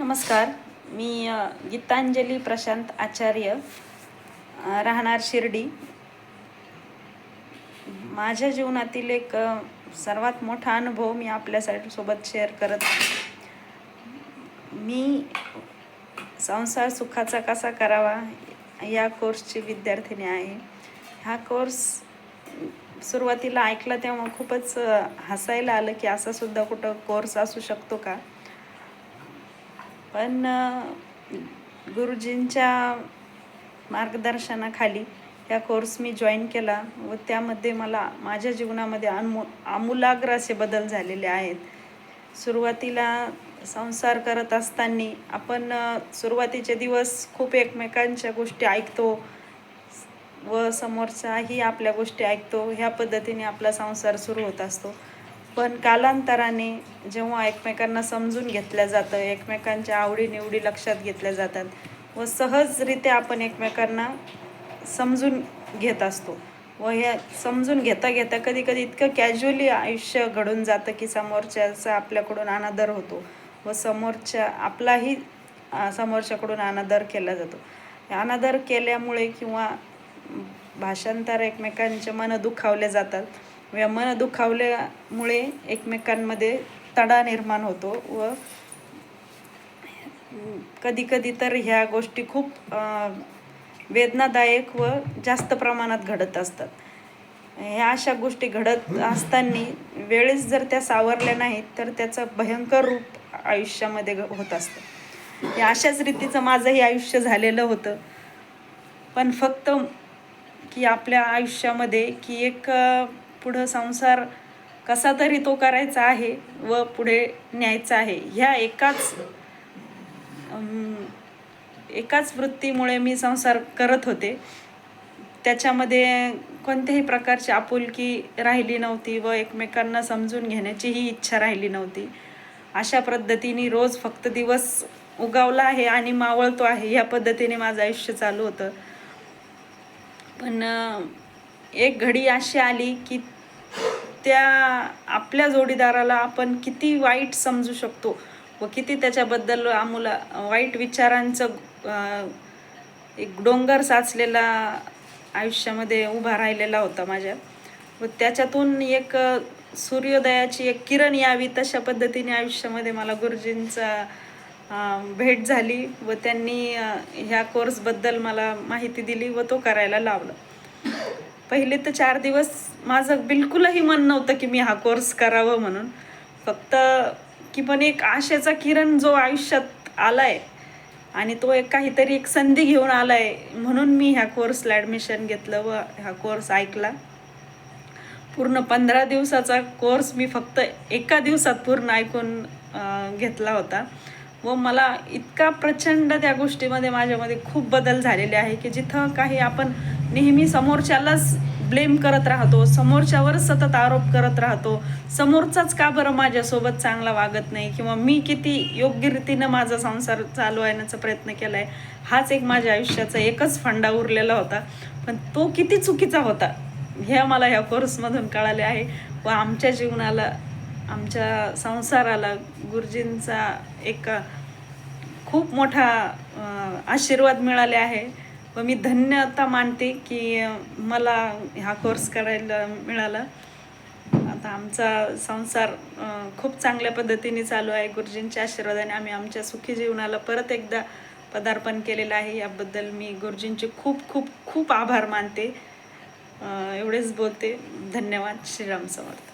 नमस्कार. मी गीतांजली प्रशांत आचार्य राहणार शिर्डी. माझ्या जीवनातील एक सर्वात मोठा अनुभव मी आपल्यासाठी सोबत शेअर करत मी संसार सुखाचा कसा करावा या कोर्सची विद्यार्थिनी आहे. हा कोर्स सुरुवातीला ऐकला तेव्हा खूपच हसायला आलं की असा सुद्धा कुठं कोर्स असू शकतो का? पण गुरुजींच्या मार्गदर्शनाखाली या कोर्स मी जॉईन केला व त्यामध्ये मला माझ्या जीवनामध्ये अनमो आमूलाग्र असे बदल झालेले आहेत. सुरुवातीला संसार करत असताना आपण सुरुवातीचे दिवस खूप एकमेकांच्या गोष्टी ऐकतो व समोरचाही आपल्या गोष्टी ऐकतो. ह्या पद्धतीने आपला संसार सुरू होत असतो. पण कालांतराने जेव्हा एकमेकांना समजून घेतलं जातं एकमेकांच्या आवडीनिवडी लक्षात घेतल्या जातात व सहजरित्या आपण एकमेकांना समजून घेत असतो. व ह्या समजून घेता घेता कधी कधी इतकं कॅज्युअली आयुष्य घडून जातं की समोरच्याचा आपल्याकडून अनादर होतो व समोरच्या आपलाही समोरच्याकडून अनादर केला जातो. अनादर केल्यामुळे किंवा भाषांतर एकमेकांचे मन दुखावले जातात. मन दुखावल्यामुळे एकमेकांमध्ये तडा निर्माण होतो व कधी कधी तर ह्या गोष्टी खूप वेदनादायक व जास्त प्रमाणात घडत असतात. ह्या अशा गोष्टी घडत असताना वेळेस जर त्या सावरल्या नाहीत तर त्याचं भयंकर रूप आयुष्यामध्ये घ- होत असतं. या अशाच रीतीचं माझंही आयुष्य झालेलं होतं. पण फक्त की आपल्या आयुष्यामध्ये की एक पुढं संसार कसा तरी तो करायचा आहे व पुढे न्यायचा आहे. ह्या एकाच एकाच वृत्तीमुळे मी संसार करत होते. त्याच्यामध्ये कोणत्याही प्रकारची आपुलकी राहिली नव्हती व एकमेकांना समजून घेण्याचीही इच्छा राहिली नव्हती. अशा पद्धतीने रोज फक्त दिवस उगावला आहे आणि मावळतो आहे. ह्या पद्धतीने माझं आयुष्य चालू होतं. पण एक घडी अशी आली की त्या आपल्या जोडीदाराला आपण किती वाईट समजू शकतो व किती त्याच्याबद्दल आम्हाला वाईट विचारांचं एक डोंगर साचलेला आयुष्यामध्ये उभा राहिलेला होता माझ्या. व त्याच्यातून एक सूर्योदयाची एक किरण यावी तशा पद्धतीने आयुष्यामध्ये मला गुरुजींचा भेट झाली व त्यांनी ह्या कोर्सबद्दल मला माहिती दिली व तो करायला लावला. पहिले तर चार दिवस माझं बिलकुलही मन नव्हतं की मी हा कोर्स करावं म्हणून. फक्त की पण एक आशेचा किरण जो आयुष्यात आलाय आणि तो एक काहीतरी एक संधी घेऊन आलाय म्हणून मी ह्या कोर्सला ॲडमिशन घेतलं व हा कोर्स ऐकला. पूर्ण पंधरा दिवसाचा कोर्स मी फक्त एका दिवसात पूर्ण ऐकून घेतला होता. व मला इतका प्रचंड त्या गोष्टीमध्ये माझ्यामध्ये खूप बदल झालेले आहे की जिथं काही आपण नेहमी समोरच्यालाच ब्लेम करत राहतो समोरच्यावरच सतत आरोप करत राहतो. समोरचाच का बरं माझ्यासोबत चांगला वागत नाही? किंवा मी किती योग्य रीतीनं माझा संसार चालवण्याचा प्रयत्न केला आहे हाच एक माझ्या आयुष्याचा एकच फंडा उरलेला होता. पण तो किती चुकीचा होता हे मला ह्या कोर्समधून कळाले आहे. व आमच्या जीवनाला आमच्या संसाराला गुरुजींचा एक खूप मोठा आशीर्वाद मिळाले आहे. व मी धन्यता मानते की मला हा कोर्स करायला मिळाला. आता आमचा संसार खूप चांगल्या पद्धतीने चालू आहे. गुरुजींच्या आशीर्वादाने आम्ही आमच्या सुखी जीवनाला परत एकदा पदार्पण केलेलं आहे. याबद्दल मी गुरुजींचे खूप खूप खूप आभार मानते. एवढेच बोलते. धन्यवाद. श्रीराम समर्थ